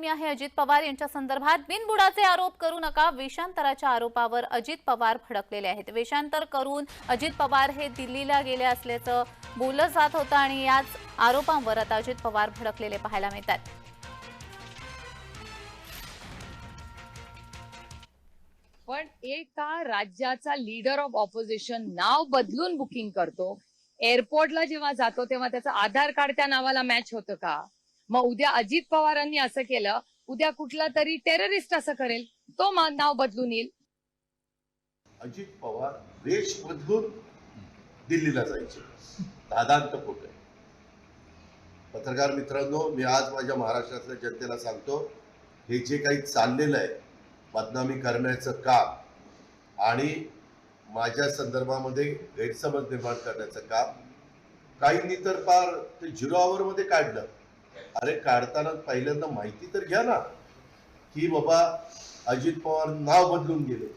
बातमी आहे अजित पवार यांच्या संदर्भात. बिनबुडाचे आरोप करू नका. वेषांतराच्या आरोपावर अजित पवार भडकलेले आहेत. वेषांतर करून अजित पवार हे दिल्लीला गेले असल्याचं बोललं जात होतं आणि याच आरोपांवर आता अजित पवार भडकलेले पाहायला मिळतात. पण एका राज्याचा लीडर ऑफ ऑपोजिशन नाव बदलून बुकिंग करतो. एअरपोर्टला जेव्हा जातो तेव्हा त्याचं आधार कार्ड त्या नावाला मॅच होतं का? मग उद्या अजित पवारांनी असं केलं उद्या कुठला तरी टेररिस्ट असं करेल तो नाव बदलून येईल. अजित पवार देश बदलून दिल्लीला जायचे. दादांत खोट आहे. पत्रकार मित्रांनो मी आज माझ्या महाराष्ट्रातल्या जनतेला सांगतो हे जे काही चाललेलं आहे बदनामी करण्याचं काम आणि माझ्या संदर्भामध्ये गैरसमज निर्माण करण्याचं काम काहींनी तर फार ते झिरो आवर मध्ये काढलं. अरे काढताना पहिल्यांदा माहिती तर घ्या ना की बाबा अजित पवार नाव बदलून गेले.